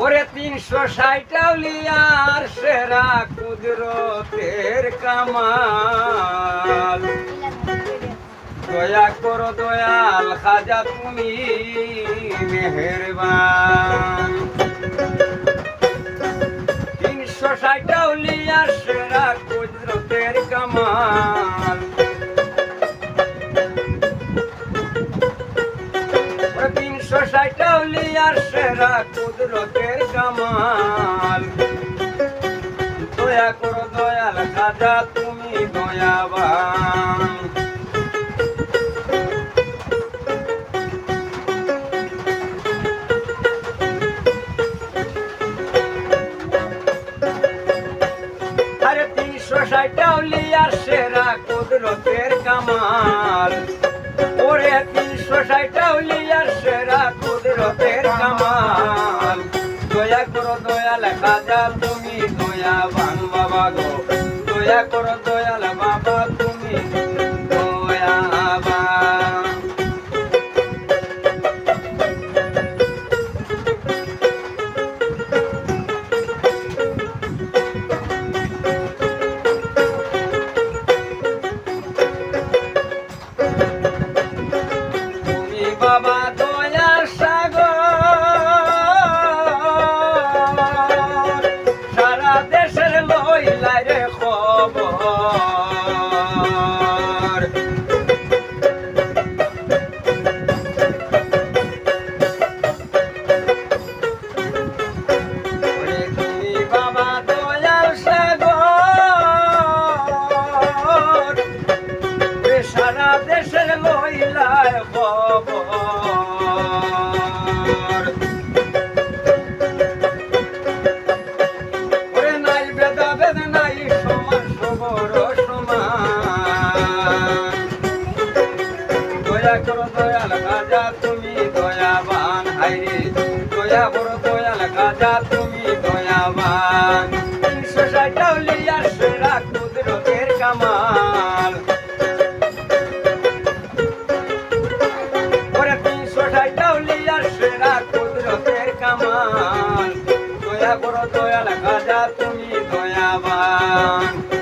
ওরে তিনশো ষাটাউলিয়ার সেরা কুদরতের কামাল। দয়া করো দয়াল, খাজা তুমি মেহেরবান। তিনশো ষাটাউলিয়ার সেরা কুদরতের কামাল। ষাটাউলিয়ার সেরা কুদরতের কামাল দয়া করো দয়াল খাজা তুমি দয়াবান। আরে তিনশো ষাটাউলিয়ার সেরা কুদরতের কামাল। ওরে তিনশো ষাটাউলিয়ার দয়া করো দয়াল বাবা। সারা দেশের মহিলায় খবর। ওরে নাই বেদা বেদ নাই সমান, সবর, সমান। দয়া করো, দয়াল গাজা, তুমি দয়াবান হাইরে দয়া করো, দয়াল গাজা তুমি করো দয়াল গাজা তুমি দয়াবান।